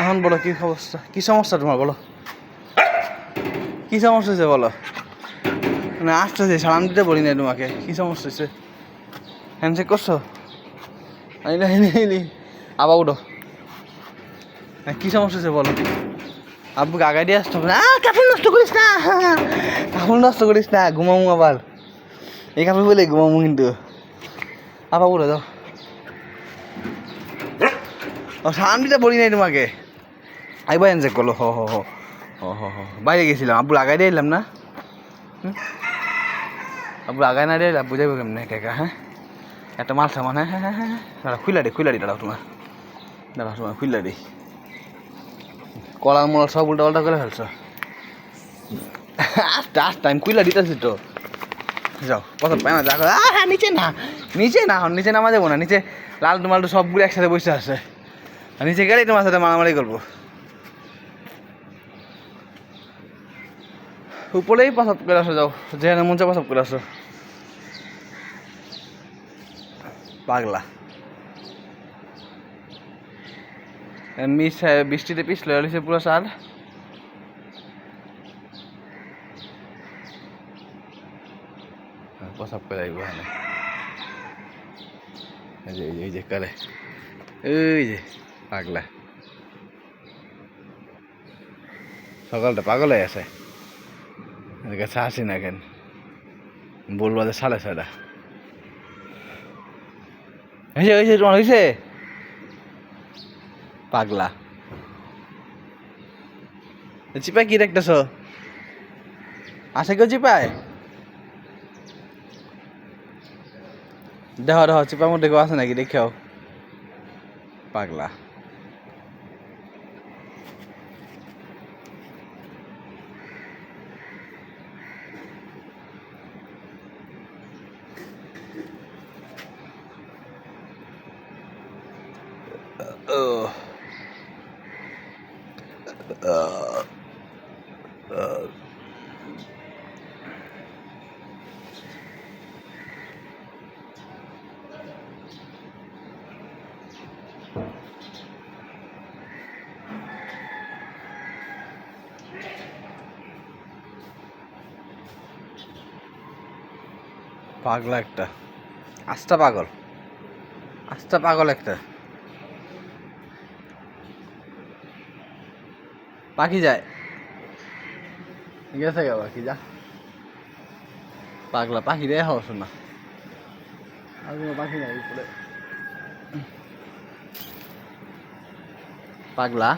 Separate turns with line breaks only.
এখন বলো কি অবস্থা? কি সমস্যা তোমার বলো? কি সমস্যা হয়েছে বলো? মানে আসতেছে সালাম দিতে বলি না তোমাকে কি সমস্যা হয়েছে? হ্যান্ডশেক করছ? আইনি আইনি আবার উঠো। হ্যাঁ, কি সমস্যা হয়েছে বলো? আব্বুকে আগাই দিয়ে আসতে না কাপড় নষ্ট করিস না কাপড় নষ্ট করিস না ঘুমামু আবার। এই কাপড় বলে ঘুমামু কিন্তু। আবার উঠে দাও দিতে বলি নাই তোমাকে। আইবার এনজয় করল হ হ হ হ হ বাইরে গেছিলাম আব্বুর আগাই দিয়ে এলাম না? আব্বুর আগায় না আব্বু যাইব কেমনে একা হ্যাঁ একটা মাল সামান হ্যাঁ হ্যাঁ হ্যাঁ হ্যাঁ দাঁড়া খুইলা দি খুইলা দি দাঁড়াও তোমার দাঁড়াও তোমার খুইলা দি। কলার মলার সব উল্টা পাল্টা করে ফেলছো। আস্তে আমি খুইলা দিতেছি তো। যাও কত পায় না হ্যাঁ, নিচে না নিচে না নিচে নামা যাব না নিচে লাল টুমালটু সবগুলো একসাথে বসে আছে। নিচে গেলেই তোমার সাথে মারামারি করব। উপরেই প্রসাব করে আসো যাও যেখানে মঞ্চে প্রসাব করে আসো। পাগলা। মিস বৃষ্টিতে পিছলে হয়েছে পুরো সার। প্রসাব করে এখানে। এই যে এই যে, করে। এই যে। পাগলা। সকালটা পাগল হয়ে আছে এদিকে আসি না কেন? বলব যে সাড়ে ছয়টা। হয়েছে হয়েছে তোমার হয়েছে পাগলা। চিপাই কি দেখতেছ? আসে কেউ চিপায়? দেহ দেহ, চিপার মধ্যে কেউ আছে নাকি? দেখেও। পাগলা। পাগলা একটা। আস্তা পাগল। আস্তা পাগল একটা। পাখি যায়। গেছে গা পাখি যা। পাগলা পাখি রে হওয়া শোনা পাখি উপরে। পাগলা।